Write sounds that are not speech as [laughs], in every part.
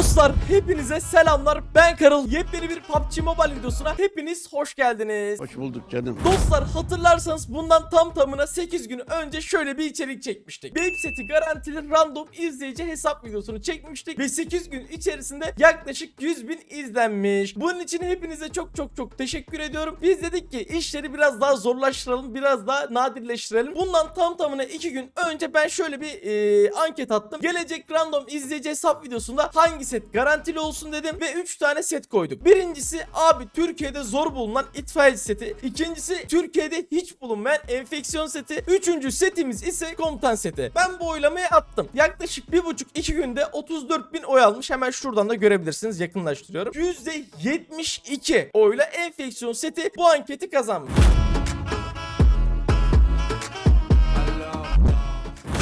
Dostlar hepinize selamlar. Ben Karıl. Yepyeni bir PUBG Mobile videosuna hepiniz hoş geldiniz. Hoş bulduk canım. Dostlar hatırlarsanız bundan tam tamına 8 gün önce şöyle bir içerik çekmiştik. Babe seti garantili random izleyici hesap videosunu çekmiştik ve 8 gün içerisinde yaklaşık 100 bin izlenmiş. Bunun için hepinize çok çok çok teşekkür ediyorum. Biz dedik ki işleri biraz daha zorlaştıralım, biraz daha nadirleştirelim. Bundan tam tamına 2 gün önce ben şöyle bir e, anket attım. Gelecek random izleyici hesap videosunda hangi set garantili olsun dedim ve 3 tane set koyduk. Birincisi abi Türkiye'de zor bulunan itfaiye seti. İkincisi Türkiye'de hiç bulunmayan enfeksiyon seti. Üçüncü setimiz ise komutan seti. Ben bu oylamayı attım. Yaklaşık 1,5-2 günde 34 bin oy almış. Hemen şuradan da görebilirsiniz. Yakınlaştırıyorum. %72 oyla enfeksiyon seti bu anketi kazanmış.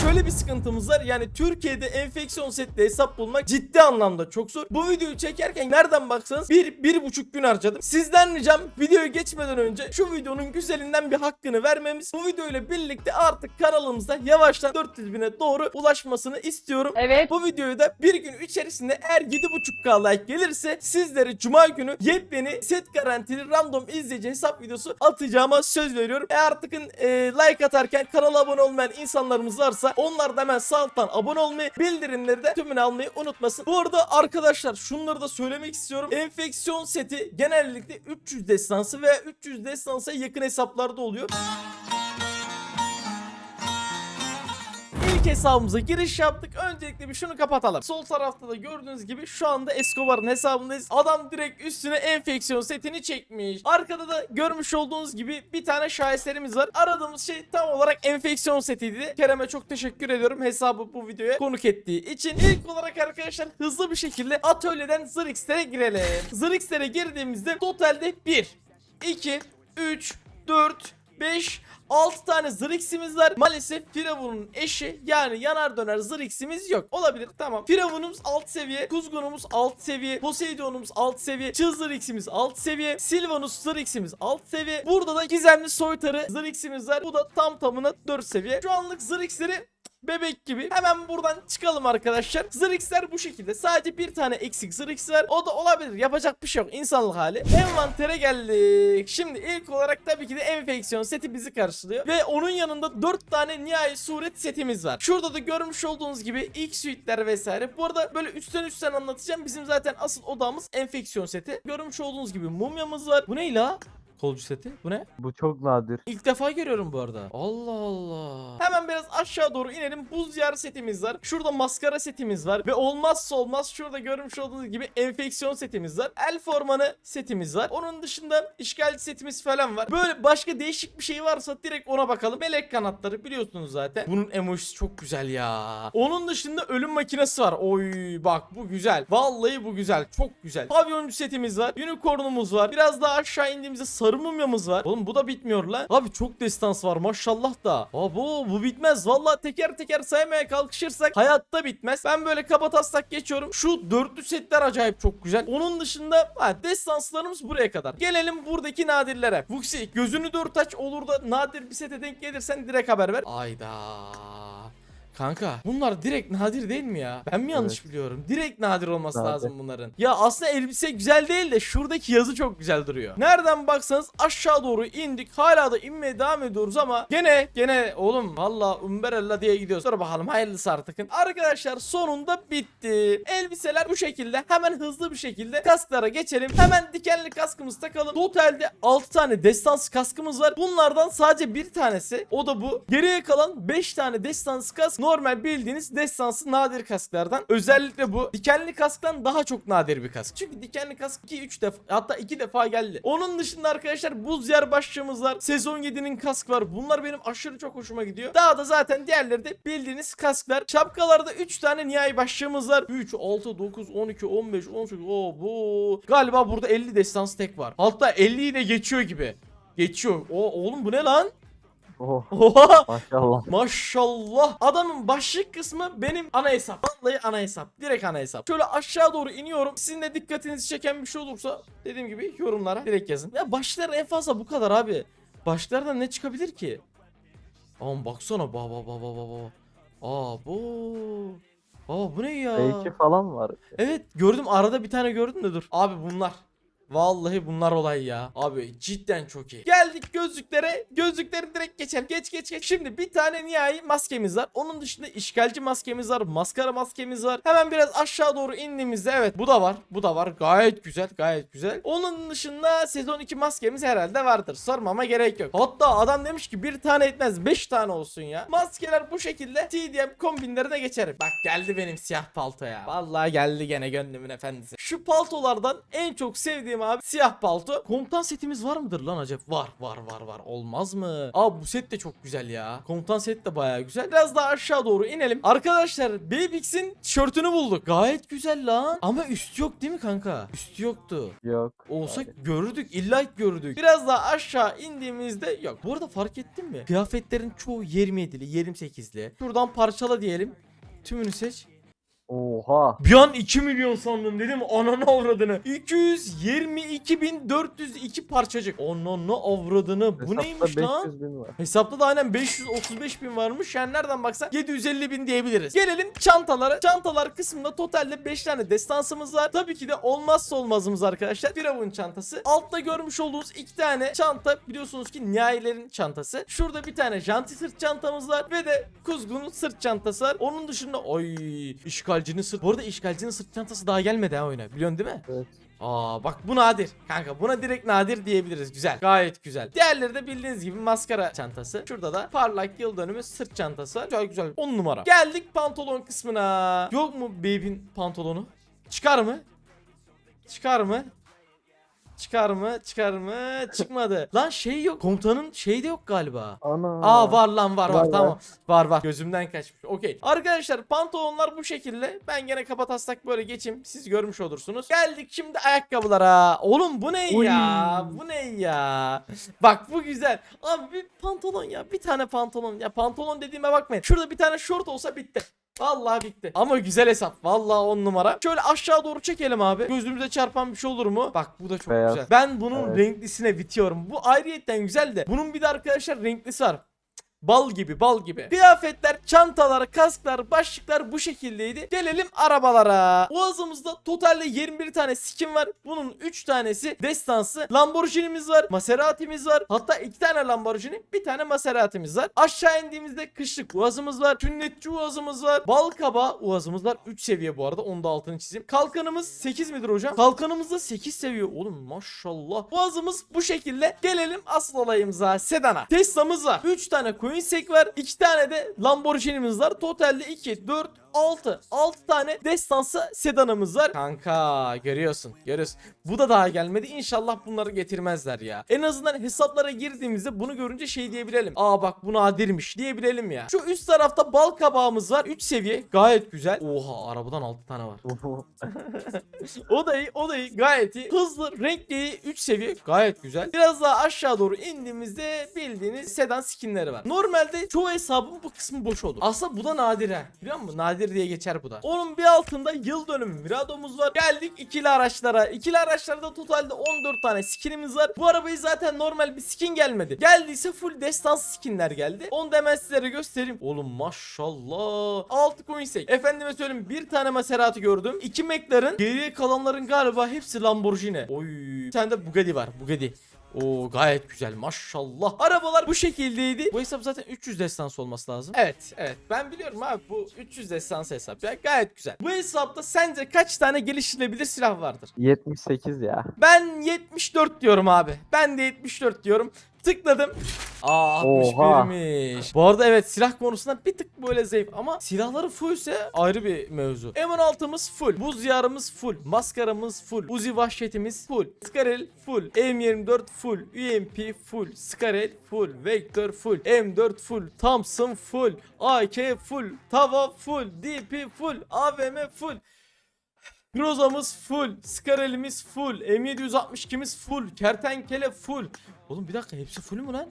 Şöyle bir sıkıntımız var. Yani Türkiye'de enfeksiyon setli hesap bulmak ciddi anlamda çok zor. Bu videoyu çekerken nereden baksanız bir, bir buçuk gün harcadım. Sizden ricam videoya geçmeden önce şu videonun güzelinden bir hakkını vermemiz. Bu videoyla birlikte artık kanalımızda yavaştan 400 bine doğru ulaşmasını istiyorum. Evet. Bu videoyu da bir gün içerisinde eğer 7.5k like gelirse sizlere cuma günü yepyeni set garantili random izleyici hesap videosu atacağıma söz veriyorum. E artık e, like atarken kanala abone olmayan insanlarımız varsa onlar da hemen sağ alttan abone olmayı bildirimleri de tümünü almayı unutmasın. Bu arada arkadaşlar şunları da söylemek istiyorum. Enfeksiyon seti genellikle 300 destansı veya 300 destansa yakın hesaplarda oluyor. İlk hesabımıza giriş yaptık. Öncelikle bir şunu kapatalım. Sol tarafta da gördüğünüz gibi şu anda Escobar'ın hesabındayız. Adam direkt üstüne enfeksiyon setini çekmiş. Arkada da görmüş olduğunuz gibi bir tane şaheserimiz var. Aradığımız şey tam olarak enfeksiyon setiydi. Kerem'e çok teşekkür ediyorum hesabı bu videoya konuk ettiği için. İlk olarak arkadaşlar hızlı bir şekilde atölyeden Zırx'lere girelim. Zırx'lere girdiğimizde totalde 1, 2, 3, 4, 5, 6 tane Zırix'imiz var. Maalesef Firavun'un eşi yani yanar döner Zırix'imiz yok. Olabilir tamam. Firavun'umuz alt seviye. Kuzgun'umuz alt seviye. Poseidon'umuz alt seviye. Çığ Zırix'imiz alt seviye. Silvanus Zırix'imiz alt seviye. Burada da gizemli soytarı Zırix'imiz var. Bu da tam tamına 4 seviye. Şu anlık Zırix'leri bebek gibi. Hemen buradan çıkalım arkadaşlar. Zırix'ler bu şekilde. Sadece bir tane eksik Zırix. O da olabilir. Yapacak bir şey yok. İnsanlık hali. Envantere geldik. Şimdi ilk olarak tabii ki de enfeksiyon seti bizi karşılıyor. Ve onun yanında 4 tane nihai suret setimiz var. Şurada da görmüş olduğunuz gibi ilk suitler vesaire. Bu arada böyle üstten üstten anlatacağım. Bizim zaten asıl odamız enfeksiyon seti. Görmüş olduğunuz gibi mumyamız var. Bu ne la? Kolcu seti. Bu ne? Bu çok nadir. İlk defa görüyorum bu arada. Allah Allah. Hemen biraz aşağı doğru inelim. Buz yer setimiz var. Şurada maskara setimiz var. Ve olmazsa olmaz şurada görmüş olduğunuz gibi enfeksiyon setimiz var. El formanı setimiz var. Onun dışında işgalci setimiz falan var. Böyle başka değişik bir şey varsa direkt ona bakalım. Melek kanatları biliyorsunuz zaten. Bunun emojisi çok güzel ya. Onun dışında ölüm makinesi var. Oy bak bu güzel. Vallahi bu güzel. Çok güzel. Pavyoncu setimiz var. Unicornumuz var. Biraz daha aşağı indiğimizde sarı mumyamız var. Oğlum bu da bitmiyor lan. Abi çok destans var maşallah da. Abo bu bitmez. Vallahi teker teker saymaya kalkışırsak hayatta bitmez. Ben böyle kaba taslak geçiyorum. Şu dörtlü setler acayip çok güzel. Onun dışında ha, destanslarımız buraya kadar. Gelelim buradaki nadirlere. Vuxi gözünü dört aç olur da nadir bir sete denk gelirsen direkt haber ver. Ayda. Kanka bunlar direkt nadir değil mi ya? Ben mi yanlış Evet. biliyorum? Direkt nadir olması Nadir. lazım bunların. Ya aslında elbise güzel değil de şuradaki yazı çok güzel duruyor. Nereden baksanız aşağı doğru indik. Hala da inmeye devam ediyoruz ama gene gene oğlum valla umberella diye gidiyoruz. Dur bakalım hayırlısı artık. Arkadaşlar sonunda bitti. Elbiseler bu şekilde. Hemen hızlı bir şekilde kasklara geçelim. Hemen dikenli kaskımızı takalım. Totalde 6 tane destansı kaskımız var. Bunlardan sadece bir tanesi o da bu. Geriye kalan 5 tane destansı kask normal bildiğiniz destansı nadir kasklardan. Özellikle bu dikenli kasktan daha çok nadir bir kask. Çünkü dikenli kask 2-3 defa hatta 2 defa geldi. Onun dışında arkadaşlar buz yer başlığımız var. Sezon 7'nin kask var. Bunlar benim aşırı çok hoşuma gidiyor. Daha da zaten diğerleri de bildiğiniz kasklar. Şapkalarda 3 tane nihai başlığımız var. 3, 6, 9, 12, 15, 18. Oo bu. Galiba burada 50 destansı tek var. Hatta 50'yi de geçiyor gibi. Geçiyor. O oğlum bu ne lan? Oh Oha! maşallah. Maşallah. Adamın başlık kısmı benim ana hesap. Vallahi ana hesap. Direkt ana hesap. Şöyle aşağı doğru iniyorum. Sizin de dikkatinizi çeken bir şey olursa dediğim gibi yorumlara direkt yazın. Ya başlar en fazla bu kadar abi. Başlardan ne çıkabilir ki? Aman baksana ba ba ba ba ba ba. Aa bu. Aa bu ne ya? B2 falan var. Evet gördüm arada bir tane gördüm de dur. Abi bunlar. Vallahi bunlar olay ya. Abi cidden çok iyi. Geldik gözlüklere. Gözlükleri direkt geçelim. Geç geç geç. Şimdi bir tane nihai maskemiz var. Onun dışında işgalci maskemiz var. Maskara maskemiz var. Hemen biraz aşağı doğru indiğimizde evet bu da var. Bu da var. Gayet güzel. Gayet güzel. Onun dışında sezon 2 maskemiz herhalde vardır. Sormama gerek yok. Hatta adam demiş ki bir tane etmez 5 tane olsun ya. Maskeler bu şekilde TDM kombinlerine geçerim. Bak geldi benim siyah palto ya. Vallahi geldi gene gönlümün efendisi. Şu paltolardan en çok sevdiğim abi siyah palto. Komutan setimiz var mıdır lan acaba? Var var var var. Olmaz mı? Abi bu set de çok güzel ya. Komutan set de baya güzel. Biraz daha aşağı doğru inelim. Arkadaşlar Babyx'in tişörtünü bulduk. Gayet güzel lan. Ama üstü yok değil mi kanka? Üstü yoktu. Yok. Olsa Hayır. görürdük illa görürdük. Biraz daha aşağı indiğimizde yok. Bu arada fark ettin mi? Kıyafetlerin çoğu 27'li 28'li. Şuradan parçala diyelim. Tümünü seç. Oha. Bir an 2 milyon sandım dedim ananı avradını. 222.402 parçacık. Ananı avradını. Bu Hesapta neymiş lan? 500 bin var. Hesapta da aynen 535 bin varmış. Yani nereden baksan 750 bin diyebiliriz. Gelelim çantalara. Çantalar kısmında totalde 5 tane destansımız var. Tabii ki de olmazsa olmazımız arkadaşlar. Firavun çantası. Altta görmüş olduğunuz 2 tane çanta biliyorsunuz ki Nihayilerin çantası. Şurada bir tane janti sırt çantamız var. Ve de Kuzgun'un sırt çantası var. Onun dışında ay işgalcinin sırt. Bu arada işgalcinin sırt çantası daha gelmedi ha oyuna. Biliyorsun değil mi? Evet. Aa bak bu nadir. Kanka buna direkt nadir diyebiliriz. Güzel. Gayet güzel. Diğerleri de bildiğiniz gibi maskara çantası. Şurada da parlak yıl dönümü sırt çantası. Güzel güzel. 10 numara. Geldik pantolon kısmına. Yok mu Baby'in pantolonu? Çıkar mı? Çıkar mı? Çıkar mı? Çıkar mı? [laughs] Çıkmadı. Lan şey yok. Komutanın şeyi de yok galiba. Ana. Aa var lan var var, Var, var. tamam. Var var. Gözümden kaçmış. Okey. Arkadaşlar pantolonlar bu şekilde. Ben gene kapataslak böyle geçeyim. Siz görmüş olursunuz. Geldik şimdi ayakkabılara. Oğlum bu ne ya? Bu ne ya? Bak bu güzel. Abi bir pantolon ya. Bir tane pantolon. Ya pantolon dediğime bakmayın. Şurada bir tane şort olsa bitti. Vallahi bitti. Ama güzel hesap. Vallahi on numara. Şöyle aşağı doğru çekelim abi. Gözümüze çarpan bir şey olur mu? Bak bu da çok Beyaz. güzel. Ben bunun Evet. renklisine bitiyorum. Bu ayrıyetten güzel de. Bunun bir de arkadaşlar renklisi var. Bal gibi bal gibi. Kıyafetler, çantalar, kasklar, başlıklar bu şekildeydi. Gelelim arabalara. Boğazımızda totalde 21 tane skin var. Bunun 3 tanesi destansı. Lamborghini'miz var. Maserati'miz var. Hatta 2 tane Lamborghini, bir tane Maserati'miz var. Aşağı indiğimizde kışlık uazımız var. Sünnetçi uazımız var. Balkaba uazımız var. 3 seviye bu arada. Onu da altını çizeyim. Kalkanımız 8 midir hocam? Kalkanımız da 8 seviye. Oğlum maşallah. Boğazımız bu şekilde. Gelelim asıl olayımıza. Sedan'a. Tesla'mız var. 3 tane Koenigsegg var. 2 tane de Lamborghini'miz var. Totalde 2, 4, 6. 6 tane destansı sedanımız var. Kanka görüyorsun. Görüyorsun. Bu da daha gelmedi. İnşallah bunları getirmezler ya. En azından hesaplara girdiğimizde bunu görünce şey diyebilelim. Aa bak bu nadirmiş diyebilelim ya. Şu üst tarafta bal kabağımız var. 3 seviye. Gayet güzel. Oha arabadan 6 tane var. [laughs] O da iyi, o da iyi. Gayet iyi. Hızlı, renkli 3 seviye. Gayet güzel. Biraz daha aşağı doğru indiğimizde bildiğiniz sedan skinleri var. Normalde çoğu hesabın bu kısmı boş olur. Aslında bu da nadir ha. Biliyor musun? Nadir diye geçer bu da. Onun bir altında yıl dönümü Mirado'muz var. Geldik ikili araçlara. İkili araçlarda totalde 14 tane skinimiz var. Bu arabayı zaten normal bir skin gelmedi. Geldiyse full destans skinler geldi. Onu da hemen sizlere göstereyim. Oğlum maşallah. 6 Koenigsegg. Efendime söyleyeyim bir tane Maserati gördüm. 2 McLaren. Geriye kalanların galiba hepsi Lamborghini. Oy. Bir tane de Bugatti var. Bugatti. Oo gayet güzel maşallah. Arabalar bu şekildeydi. Bu hesap zaten 300 destans olması lazım. Evet evet ben biliyorum abi bu 300 destans hesap ya gayet güzel. Bu hesapta sence kaç tane geliştirilebilir silah vardır? 78 ya. Ben 74 diyorum abi. Ben de 74 diyorum. Tıkladım. Aa Oha. 61'miş. Bu arada evet silah konusunda bir tık böyle zayıf ama silahları fullse ayrı bir mevzu. M16'mız full. Buz yarımız full. Maskaramız full. Uzi vahşetimiz full. Skarel full. M24 full. UMP full. Skarel full. Vector full. M4 full. Thompson full. AK full. Tava full. DP full. AVM full. Groza'mız full, Skarel'imiz full, M762'miz full, Kertenkele full. Oğlum bir dakika hepsi full mü lan?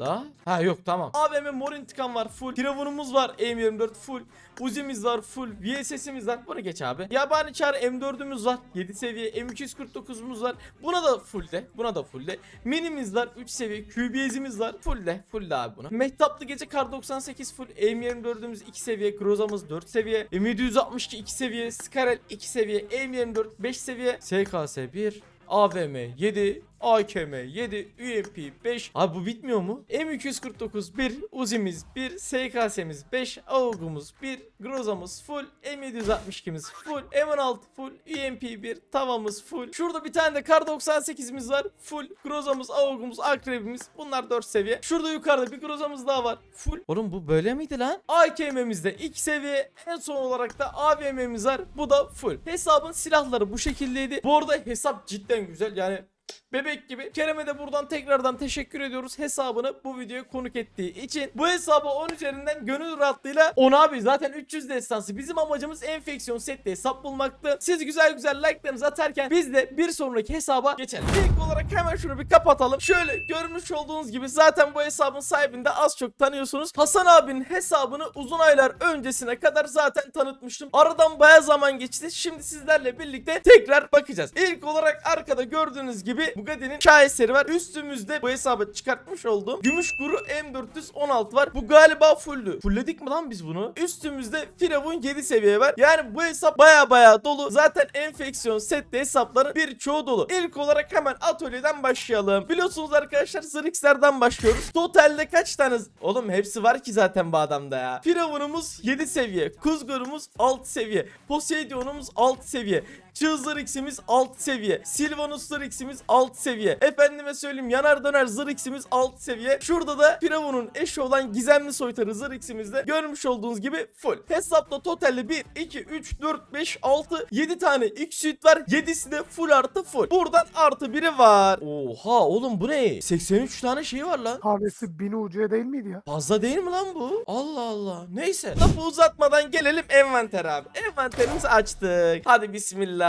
La? Ha yok tamam. AVM mor intikam var full. Firavunumuz var M24 full. Uzi'miz var full. VSS'imiz var. Bunu geç abi. Yabani çağrı M4'ümüz var. 7 seviye. M249'umuz var. Buna da full de. Buna da full de. Minimiz var. 3 seviye. QBS'imiz var. Full de. Full de abi bunu. Mehtaplı gece kar 98 full. M24'ümüz 2 seviye. Groza'mız 4 seviye. M762 2 seviye. Skarel 2 seviye. M24 5 seviye. SKS 1. AVM 7, AKM 7, UMP 5. Abi bu bitmiyor mu? M249 1, Uzi'miz 1, SKS'miz 5, AUG'umuz 1, Groza'mız full, M762'miz full, M16 full, UMP 1, tavamız full. Şurada bir tane de Kar 98'imiz var. Full, Groza'mız, AUG'umuz, Akrebimiz. Bunlar 4 seviye. Şurada yukarıda bir Groza'mız daha var. Full. Oğlum bu böyle miydi lan? AKM'mizde 2 seviye. En son olarak da AVM'miz var. Bu da full. Hesabın silahları bu şekildeydi. Bu arada hesap cidden güzel. Yani Bebek gibi. Kerem'e de buradan tekrardan teşekkür ediyoruz hesabını bu videoya konuk ettiği için. Bu hesabı 10 üzerinden gönül rahatlığıyla 10 abi zaten 300 destansı. Bizim amacımız enfeksiyon sette hesap bulmaktı. Siz güzel güzel like'larınızı atarken biz de bir sonraki hesaba geçelim. İlk olarak hemen şunu bir kapatalım. Şöyle görmüş olduğunuz gibi zaten bu hesabın sahibini de az çok tanıyorsunuz. Hasan abinin hesabını uzun aylar öncesine kadar zaten tanıtmıştım. Aradan baya zaman geçti. Şimdi sizlerle birlikte tekrar bakacağız. İlk olarak arkada gördüğünüz gibi Bugatti'nin şaheseri var. Üstümüzde bu hesabı çıkartmış olduğum Gümüş Guru M416 var. Bu galiba fulldü. Fullledik mi lan biz bunu? Üstümüzde Firavun 7 seviye var. Yani bu hesap baya baya dolu. Zaten enfeksiyon sette hesapların birçoğu dolu. İlk olarak hemen atölyeden başlayalım. Biliyorsunuz arkadaşlar Zırx'lerden başlıyoruz. Totalde kaç tane? Oğlum hepsi var ki zaten bu adamda ya. Firavunumuz 7 seviye. Kuzgurumuz 6 seviye. Poseidon'umuz 6 seviye. Çığ X'imiz 6 seviye. Sylvanus X'imiz 6 seviye. Efendime söyleyeyim yanar döner X'imiz 6 seviye. Şurada da Firavun'un eşi olan gizemli soytarı Zır X'imiz de görmüş olduğunuz gibi full. Hesapta totalde 1, 2, 3, 4, 5, 6, 7 tane X suit var. 7'si de full artı full. Buradan artı biri var. Oha oğlum bu ne? 83 tane şey var lan. Tanesi bin ucuya değil miydi ya? Fazla değil mi lan bu? Allah Allah. Neyse. Lafı uzatmadan gelelim envanter abi. Envanterimizi açtık. Hadi bismillah.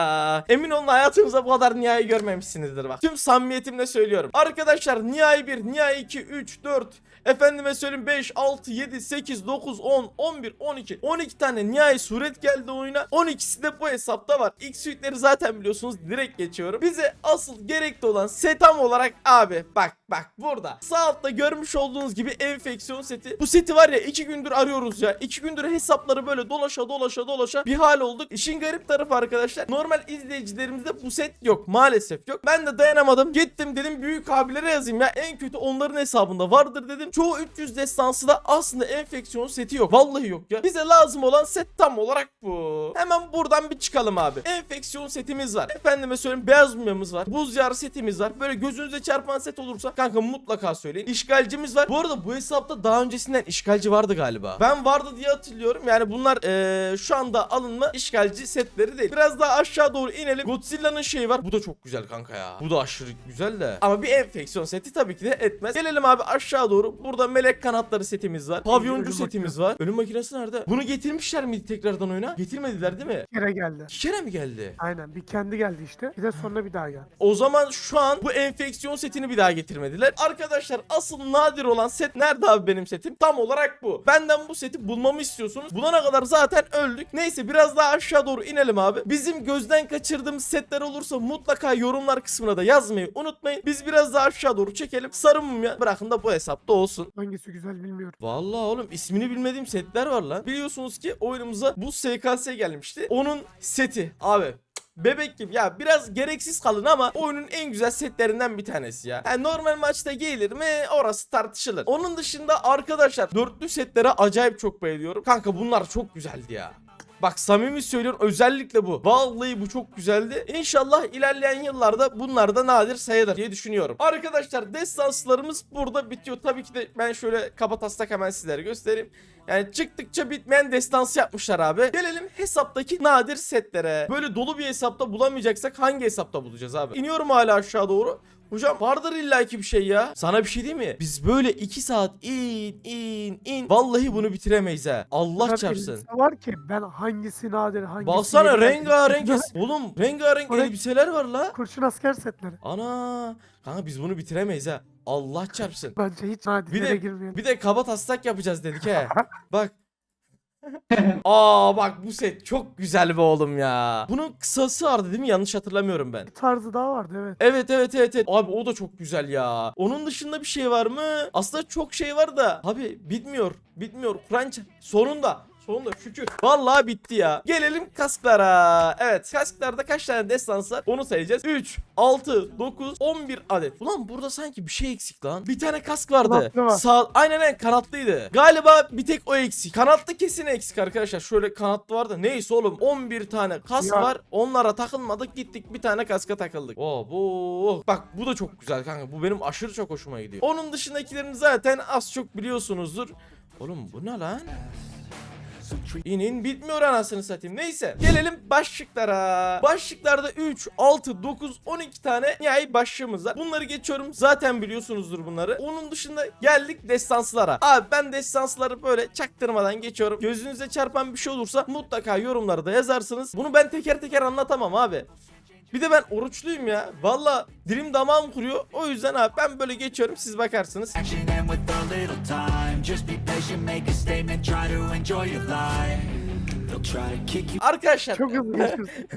Emin olun hayatınızda bu kadar nihai görmemişsinizdir bak. Tüm samimiyetimle söylüyorum. Arkadaşlar nihai 1, nihai 2, 3, 4, efendime söyleyeyim 5, 6, 7, 8, 9, 10, 11, 12. 12 tane nihai suret geldi oyuna. 12'si de bu hesapta var. İlk suitleri zaten biliyorsunuz direkt geçiyorum. Bize asıl gerekli olan setam olarak abi bak bak burada. Sağ altta görmüş olduğunuz gibi enfeksiyon seti. Bu seti var ya 2 gündür arıyoruz ya. 2 gündür hesapları böyle dolaşa dolaşa dolaşa bir hal olduk. İşin garip tarafı arkadaşlar. Normal izleyicilerimizde bu set yok. Maalesef yok. Ben de dayanamadım. Gittim dedim büyük abilere yazayım ya. En kötü onların hesabında vardır dedim. Çoğu 300 destansı da aslında enfeksiyon seti yok. Vallahi yok ya. Bize lazım olan set tam olarak bu. Hemen buradan bir çıkalım abi. Enfeksiyon setimiz var. Efendime söyleyeyim beyaz mumyamız var. Buz yarı setimiz var. Böyle gözünüze çarpan set olursa kanka mutlaka söyleyin. İşgalcimiz var. Bu arada bu hesapta daha öncesinden işgalci vardı galiba. Ben vardı diye hatırlıyorum. Yani bunlar eee, şu anda alınma işgalci setleri değil. Biraz daha aşağı doğru inelim. Godzilla'nın şeyi var. Bu da çok güzel kanka ya. Bu da aşırı güzel de. Ama bir enfeksiyon seti tabii ki de etmez. Gelelim abi aşağı doğru. Burada melek kanatları setimiz var. Pavyoncu Ölüm setimiz var. Ölüm makinesi nerede? Bunu getirmişler miydi tekrardan oyuna? Getirmediler değil mi? Bir kere geldi. İki kere mi geldi? Aynen bir kendi geldi işte. Bir de sonra bir daha geldi. O zaman şu an bu enfeksiyon setini bir daha getirmediler. Arkadaşlar asıl nadir olan set nerede abi benim setim? Tam olarak bu. Benden bu seti bulmamı istiyorsunuz. Bulana kadar zaten öldük. Neyse biraz daha aşağı doğru inelim abi. Bizim gözden kaçırdığımız setler olursa mutlaka yorumlar kısmına da yazmayı unutmayın. Biz biraz daha aşağı doğru çekelim. Sarı mumya bırakın da bu hesapta olsun. Hangisi güzel bilmiyorum. Vallahi oğlum ismini bilmediğim setler var lan. Biliyorsunuz ki oyunumuza bu SKS gelmişti. Onun seti abi. Bebek gibi ya biraz gereksiz kalın ama oyunun en güzel setlerinden bir tanesi ya. Yani normal maçta gelir mi orası tartışılır. Onun dışında arkadaşlar dörtlü setlere acayip çok bayılıyorum. Kanka bunlar çok güzeldi ya. Bak samimi söylüyorum özellikle bu. Vallahi bu çok güzeldi. İnşallah ilerleyen yıllarda bunlar da nadir sayılır diye düşünüyorum. Arkadaşlar destanslarımız burada bitiyor. Tabii ki de ben şöyle kabataslak hemen sizlere göstereyim. Yani çıktıkça bitmeyen destansı yapmışlar abi. Gelelim hesaptaki nadir setlere. Böyle dolu bir hesapta bulamayacaksak hangi hesapta bulacağız abi? İniyorum hala aşağı doğru. Hocam vardır illaki bir şey ya. Sana bir şey değil mi? Biz böyle 2 saat in in in. Vallahi bunu bitiremeyiz ha. Allah Ben çarpsın. elbise var ki ben hangisi nadir hangisi Baksana yeni rengarenk. [laughs] Oğlum rengarenk Oraya- elbiseler var la. Kurşun asker setleri. Ana. Kanka biz bunu bitiremeyiz ha. Allah çarpsın. Bence hiç nadirlere de- girmeyelim. Bir de kaba taslak yapacağız dedik he. [laughs] Bak. [laughs] Aa bak bu set çok güzel be oğlum ya. Bunun kısası vardı değil mi? Yanlış hatırlamıyorum ben. Bir tarzı daha vardı evet. Evet evet evet evet. Abi o da çok güzel ya. Onun dışında bir şey var mı? Aslında çok şey var da. Abi bitmiyor. Bitmiyor. Kur'an ç- sonunda. Sonunda şükür. Vallahi bitti ya. Gelelim kasklara. Evet. Kasklarda kaç tane destans var? Onu sayacağız. 3, 6, 9, 11 adet. Ulan burada sanki bir şey eksik lan. Bir tane kask vardı. Kanatlı var. Sağ aynen aynen kanatlıydı. Galiba bir tek o eksik. Kanatlı kesin eksik arkadaşlar. Şöyle kanatlı vardı. Neyse oğlum 11 tane kask Ya. var. Onlara takılmadık gittik bir tane kaska takıldık. Oo bu. Bak bu da çok güzel kanka. Bu benim aşırı çok hoşuma gidiyor. Onun dışındakilerini zaten az çok biliyorsunuzdur. Oğlum bu ne lan? İnin bitmiyor anasını satayım. Neyse gelelim başlıklara. Başlıklarda 3, 6, 9, 12 tane nihai başlığımız var. Bunları geçiyorum. Zaten biliyorsunuzdur bunları. Onun dışında geldik destanslara. Abi ben destansları böyle çaktırmadan geçiyorum. Gözünüze çarpan bir şey olursa mutlaka yorumlarda yazarsınız. Bunu ben teker teker anlatamam abi. Bir de ben oruçluyum ya. Valla dilim damağım kuruyor. O yüzden abi ben böyle geçiyorum siz bakarsınız. Little time. Just be patient make a statement try to enjoy your life Arkadaşlar Çok hızlı.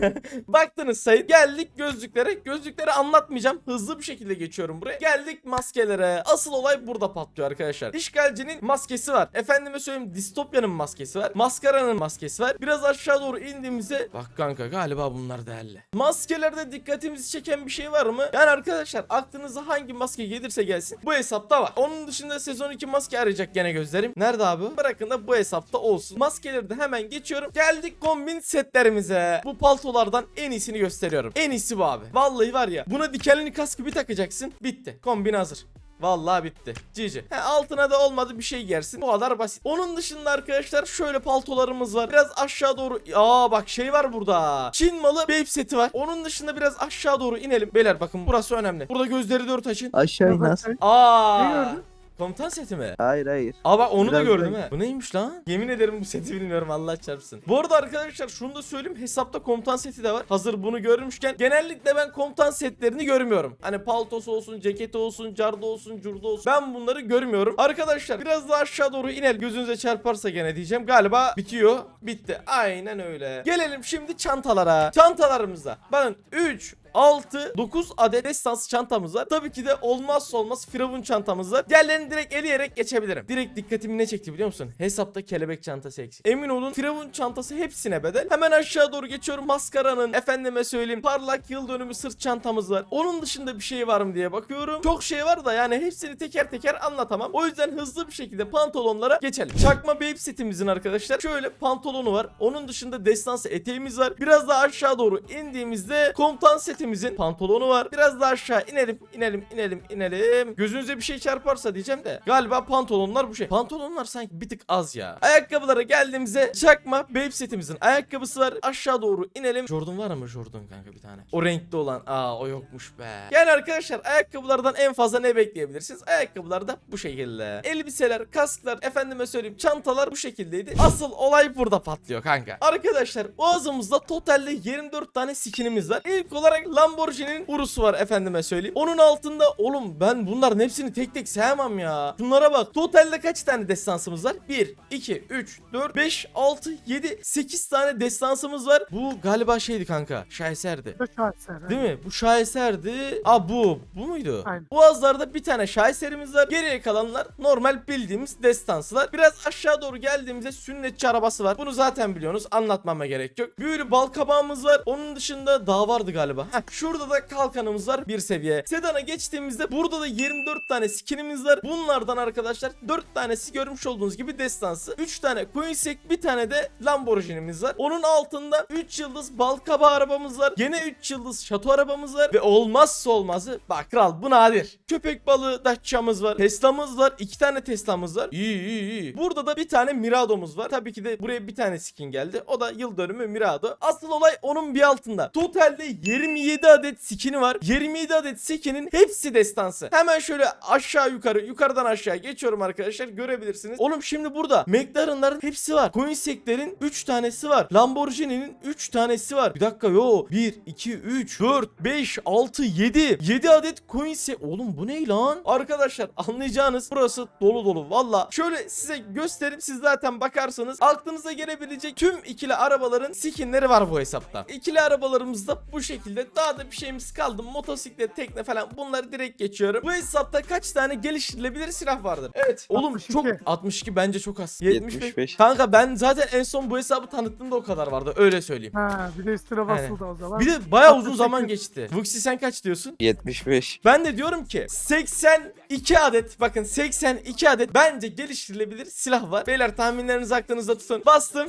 [laughs] Baktınız sayın. Geldik gözlüklere. Gözlükleri anlatmayacağım. Hızlı bir şekilde geçiyorum buraya. Geldik maskelere. Asıl olay burada patlıyor arkadaşlar. İşgalcinin maskesi var. Efendime söyleyeyim distopyanın maskesi var. Maskaranın maskesi var. Biraz aşağı doğru indiğimizde bak kanka galiba bunlar değerli. Maskelerde dikkatimizi çeken bir şey var mı? Yani arkadaşlar aklınıza hangi maske gelirse gelsin bu hesapta var. Onun dışında sezon 2 maske arayacak gene gözlerim. Nerede abi? Bırakın da bu hesapta olsun. Maskeleri de hemen geçiyorum. Geldik kombin setlerimize. Bu paltolardan en iyisini gösteriyorum. En iyisi bu abi. Vallahi var ya. Buna dikenli kaskı bir takacaksın. Bitti. Kombin hazır. Vallahi bitti. Cici. He, altına da olmadı bir şey giyersin. Bu kadar basit. Onun dışında arkadaşlar şöyle paltolarımız var. Biraz aşağı doğru. Aa bak şey var burada. Çin malı babe seti var. Onun dışında biraz aşağı doğru inelim. Beyler bakın burası önemli. Burada gözleri dört açın. Aşağı in? Aa. Ne gördün? Komutan seti mi? Hayır hayır. Aa bak onu da Biraz gördüm daha- he. Bu neymiş lan? Yemin ederim bu seti bilmiyorum Allah çarpsın. Bu arada arkadaşlar şunu da söyleyeyim hesapta komutan seti de var. Hazır bunu görmüşken genellikle ben komutan setlerini görmüyorum. Hani paltosu olsun, ceketi olsun, carda olsun, curda olsun. Ben bunları görmüyorum. Arkadaşlar biraz daha aşağı doğru inelim. Gözünüze çarparsa gene diyeceğim. Galiba bitiyor. Bitti. Aynen öyle. Gelelim şimdi çantalara. Çantalarımıza. Bakın 3, 6, 9 adet destans çantamız var. Tabii ki de olmazsa olmaz firavun çantamız var. Diğerlerini direkt eleyerek geçebilirim. Direkt dikkatimi ne çekti biliyor musun? Hesapta kelebek çantası eksik. Emin olun firavun çantası hepsine bedel. Hemen aşağı doğru geçiyorum. Maskaranın efendime söyleyeyim parlak yıl dönümü sırt çantamız var. Onun dışında bir şey var mı diye bakıyorum. Çok şey var da yani hepsini teker teker anlatamam. O yüzden hızlı bir şekilde pantolonlara geçelim. Çakma babe setimizin arkadaşlar şöyle pantolonu var. Onun dışında destansı eteğimiz var. Biraz daha aşağı doğru indiğimizde komutan setimizin pantolonu var. Biraz daha aşağı inelim, inelim, inelim, inelim. Gözünüze bir şey çarparsa diyeceğim de. Galiba pantolonlar bu şey. Pantolonlar sanki bir tık az ya. Ayakkabılara geldiğimizde çakma babe setimizin ayakkabısı var. Aşağı doğru inelim. Jordan var mı Jordan kanka bir tane? O renkli olan. Aa o yokmuş be. Yani arkadaşlar ayakkabılardan en fazla ne bekleyebilirsiniz? Ayakkabılar da bu şekilde. Elbiseler, kasklar, efendime söyleyeyim çantalar bu şekildeydi. Asıl olay burada patlıyor kanka. Arkadaşlar boğazımızda totalde 24 tane skinimiz var. İlk olarak Lamborghini'nin urusu var efendime söyleyeyim. Onun altında oğlum ben bunların hepsini tek tek sayamam ya. Şunlara bak. Totalde kaç tane destansımız var? 1, 2, 3, 4, 5, 6, 7, 8 tane destansımız var. Bu galiba şeydi kanka. Şaheserdi. Bu şaheser. Değil mi? Bu şaheserdi. Aa bu. Bu muydu? Aynen. Boğazlarda bir tane şaheserimiz var. Geriye kalanlar normal bildiğimiz destansılar. Biraz aşağı doğru geldiğimizde sünnetçi arabası var. Bunu zaten biliyorsunuz. Anlatmama gerek yok. Büyülü bal kabağımız var. Onun dışında daha vardı galiba. Şurada da kalkanımız var. Bir seviye. Sedana geçtiğimizde burada da 24 tane skinimiz var. Bunlardan arkadaşlar 4 tanesi görmüş olduğunuz gibi destansı. 3 tane Koenigsegg bir tane de Lamborghini'miz var. Onun altında 3 yıldız bal kabağı arabamız var. Gene 3 yıldız şato arabamız var. Ve olmazsa olmazı bak kral bu nadir. Köpek balığı Dacia'mız var. Tesla'mız var. 2 tane Tesla'mız var. İyi iyi iyi. Burada da bir tane Mirado'muz var. Tabii ki de buraya bir tane skin geldi. O da yıl dönümü Mirado. Asıl olay onun bir altında. Totalde 27 27 adet skini var. 27 adet skinin hepsi destansı. Hemen şöyle aşağı yukarı yukarıdan aşağı geçiyorum arkadaşlar görebilirsiniz. Oğlum şimdi burada McLaren'ların hepsi var. Coinsek'lerin 3 tanesi var. Lamborghini'nin 3 tanesi var. Bir dakika yo 1 2 3 4 5 6 7 7 adet Coinsek. Oğlum bu ne lan? Arkadaşlar anlayacağınız burası dolu dolu. Valla şöyle size gösterip siz zaten bakarsanız aklınıza gelebilecek tüm ikili arabaların skinleri var bu hesapta. İkili arabalarımızda bu şekilde daha da bir şeyimiz kaldı. Motosiklet, tekne falan bunları direkt geçiyorum. Bu hesapta kaç tane geliştirilebilir silah vardır? Evet. Oğlum 62. çok 62 bence çok az. 75. 75. Kanka ben zaten en son bu hesabı tanıttığımda o kadar vardı. Öyle söyleyeyim. Ha bir de üstüne basıldı o zaman. Bir de bayağı uzun 68. zaman geçti. Vuxi sen kaç diyorsun? 75. Ben de diyorum ki 82 adet bakın 82 adet bence geliştirilebilir silah var. Beyler tahminlerinizi aklınızda tutun. Bastım.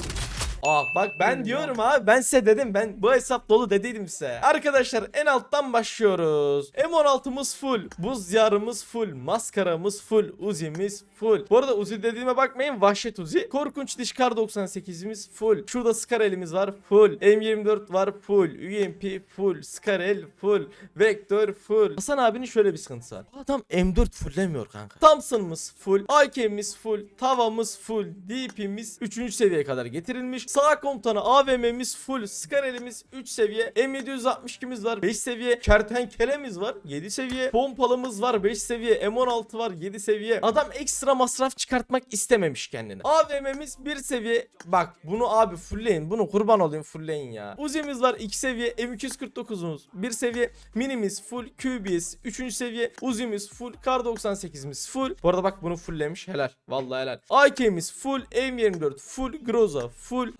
Aa bak ben diyorum abi ben size dedim ben bu hesap dolu dediydim size. Arkadaşlar en alttan başlıyoruz. M16'mız full, buz yarımız full, maskaramız full, Uzi'miz full. Bu arada Uzi dediğime bakmayın vahşet Uzi. Korkunç diş kar 98'imiz full. Şurada Skarel'imiz var full. M24 var full. UMP full. Skarel full. Vektör full. Hasan abinin şöyle bir sıkıntısı var. Adam M4 fulllemiyor kanka. Thompson'ımız full. AK'miz full. Tavamız full. DP'miz 3. seviyeye kadar getirilmiş. Sağ komutanı AVM'miz full. Skarel'imiz 3 seviye. M762'miz var 5 seviye. Kertenkelemiz var 7 seviye. Pompalımız var 5 seviye. M16 var 7 seviye. Adam ekstra masraf çıkartmak istememiş kendine. AVM'miz 1 seviye. Bak bunu abi fullleyin. Bunu kurban olayım fullleyin ya. Uzi'miz var 2 seviye. M249'umuz 1 seviye. Minimiz full. QBS 3. seviye. Uzi'miz full. Kar 98'imiz full. Bu arada bak bunu fulllemiş. Helal. Vallahi helal. AK'miz full. M24 full. Groza full.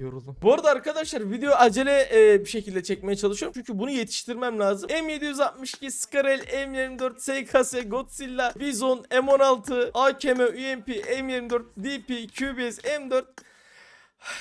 Yoruldum. Bu arada arkadaşlar video acele e, bir şekilde çekmeye çalışıyorum. Çünkü bunu yetiştirmem lazım. M762, Skarel, M24, SKS, Godzilla, Bizon, M16, AKM, UMP, M24, DP, QBS, M4,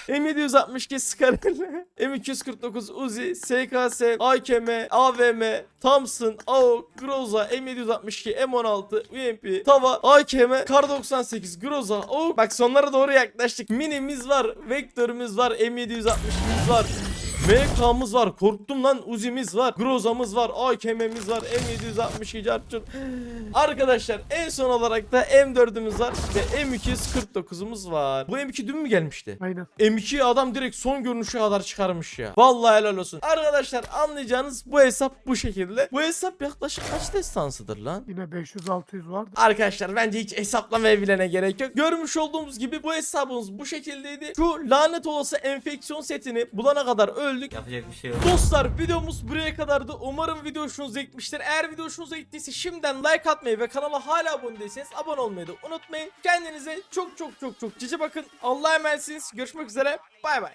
M762 Skarel, M249 Uzi, SKS, AKM, AVM, Thompson, AUK, Groza, M762, M16, UMP, Tava, AKM, Kar 98, Groza, AUK. Bak sonlara doğru yaklaştık. Minimiz var, Vektörümüz var, M762'miz var. MK'mız var. Korktum lan. Uzi'miz var. Groza'mız var. AKM'miz var. M762 Cartçut. [gasps] Arkadaşlar en son olarak da M4'ümüz var ve M249'umuz var. Bu M2 dün mü gelmişti? Aynen. M2'yi adam direkt son görünüşe kadar çıkarmış ya. Vallahi helal olsun. Arkadaşlar anlayacağınız bu hesap bu şekilde. Bu hesap yaklaşık kaç destansıdır lan? Yine 500-600 vardı. Arkadaşlar bence hiç hesaplamaya bilene gerek yok. Görmüş olduğumuz gibi bu hesabımız bu şekildeydi. Şu lanet olası enfeksiyon setini bulana kadar öldük. Yapacak bir şey yok. Dostlar videomuz buraya kadardı. Umarım video hoşunuza gitmiştir. Eğer video hoşunuza gittiyse şimdiden like atmayı ve kanala hala abone değilseniz abone olmayı da unutmayın. Kendinize çok çok çok çok cici bakın. Allah'a emanetsiniz. Görüşmek üzere. Bay bay.